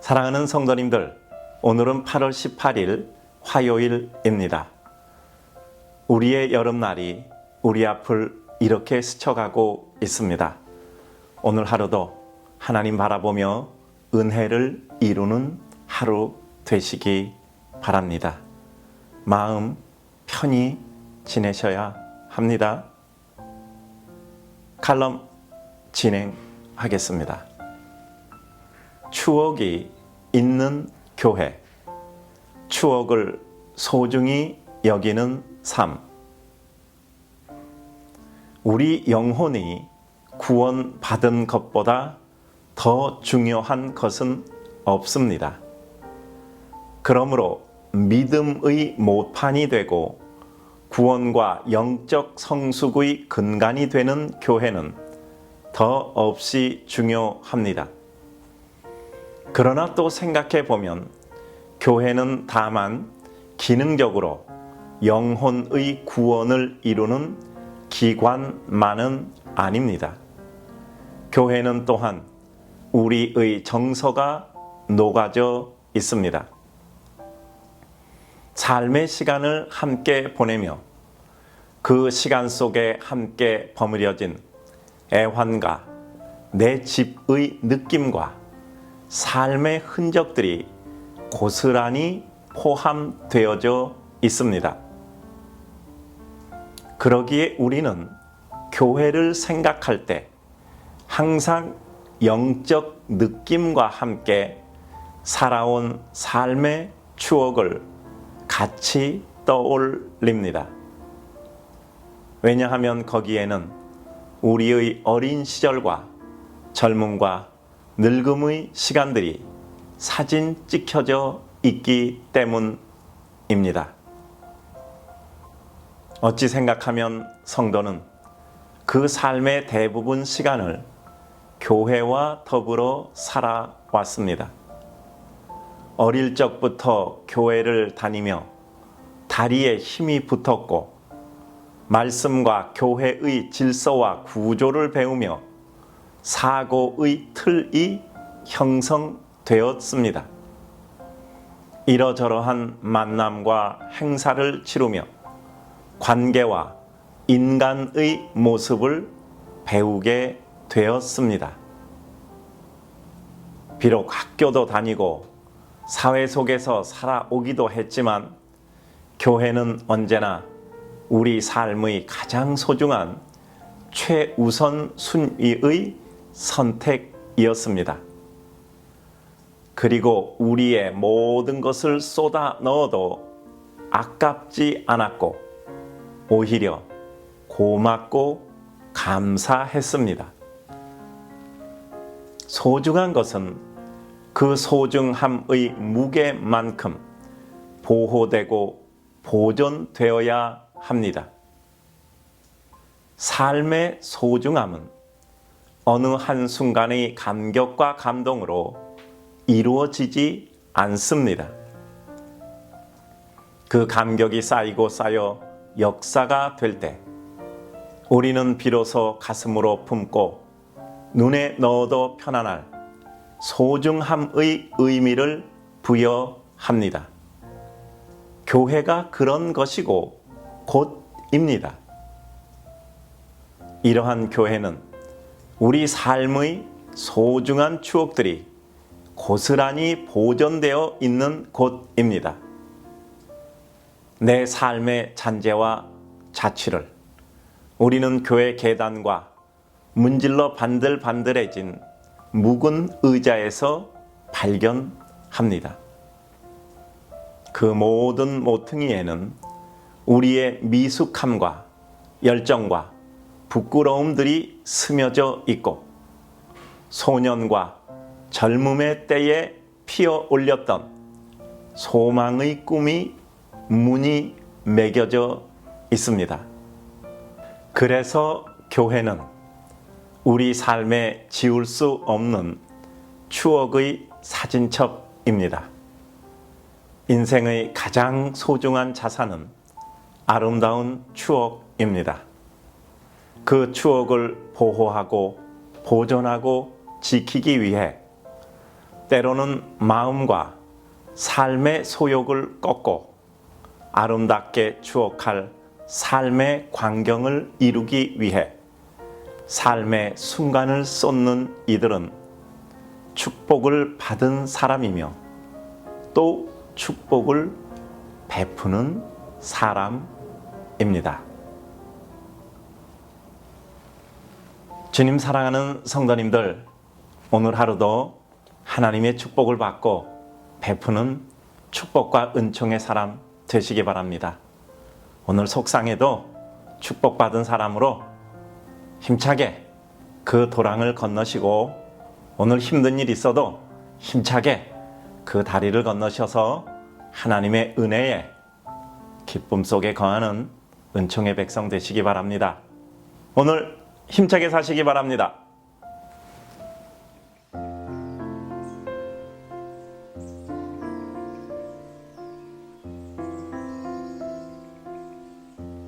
사랑하는 성도님들, 오늘은 8월 18일 화요일입니다. 우리의 여름날이 우리 앞을 이렇게 스쳐가고 있습니다. 오늘 하루도 하나님 바라보며 은혜를 이루는 하루 되시기 바랍니다. 마음 편히 지내셔야 합니다. 칼럼 진행하겠습니다. 추억이 있는 교회. 추억을 소중히 여기는 삶. 우리 영혼이 구원받은 것보다 더 중요한 것은 없습니다. 그러므로 믿음의 모판이 되고 구원과 영적 성숙의 근간이 되는 교회는 더 없이 중요합니다. 그러나 또 생각해 보면 교회는 다만 기능적으로 영혼의 구원을 이루는 기관만은 아닙니다. 교회는 또한 우리의 정서가 녹아져 있습니다. 삶의 시간을 함께 보내며 그 시간 속에 함께 버무려진 애환과 내 집의 느낌과 삶의 흔적들이 고스란히 포함되어져 있습니다. 그러기에 우리는 교회를 생각할 때 항상 영적 느낌과 함께 살아온 삶의 추억을 같이 떠올립니다. 왜냐하면 거기에는 우리의 어린 시절과 젊음과 늙음의 시간들이 사진 찍혀져 있기 때문입니다. 어찌 생각하면 성도는 그 삶의 대부분 시간을 교회와 더불어 살아왔습니다. 어릴 적부터 교회를 다니며 다리에 힘이 붙었고 말씀과 교회의 질서와 구조를 배우며 사고의 틀이 형성되었습니다. 이러저러한 만남과 행사를 치르며 관계와 인간의 모습을 배우게 되었습니다. 비록 학교도 다니고 사회 속에서 살아오기도 했지만 교회는 언제나 우리 삶의 가장 소중한 최우선 순위의 선택이었습니다. 그리고 우리의 모든 것을 쏟아 넣어도 아깝지 않았고 오히려 고맙고 감사했습니다. 소중한 것은 그 소중함의 무게만큼 보호되고 보존되어야 합니다. 삶의 소중함은 어느 한 순간의 감격과 감동으로 이루어지지 않습니다. 그 감격이 쌓이고 쌓여 역사가 될 때 우리는 비로소 가슴으로 품고 눈에 넣어도 편안할 소중함의 의미를 부여합니다. 교회가 그런 것이고 곧입니다. 이러한 교회는 우리 삶의 소중한 추억들이 고스란히 보존되어 있는 곳입니다. 내 삶의 잔재와 자취를 우리는 교회 계단과 문질러 반들반들해진 묵은 의자에서 발견합니다. 그 모든 모퉁이에는 우리의 미숙함과 열정과 부끄러움들이 스며져 있고 소년과 젊음의 때에 피어 올렸던 소망의 꿈이 문이 매겨져 있습니다. 그래서 교회는 우리 삶에 지울 수 없는 추억의 사진첩입니다. 인생의 가장 소중한 자산은 아름다운 추억입니다. 그 추억을 보호하고 보존하고 지키기 위해 때로는 마음과 삶의 소욕을 꺾고 아름답게 추억할 삶의 광경을 이루기 위해 삶의 순간을 쏟는 이들은 축복을 받은 사람이며 또 축복을 베푸는 사람입니다. 주님 사랑하는 성도님들, 오늘 하루도 하나님의 축복을 받고 베푸는 축복과 은총의 사람 되시기 바랍니다. 오늘 속상해도 축복받은 사람으로 힘차게 그 도랑을 건너시고 오늘 힘든 일 있어도 힘차게 그 다리를 건너셔서 하나님의 은혜에 기쁨 속에 거하는 은총의 백성 되시기 바랍니다. 오늘 힘차게 사시기 바랍니다.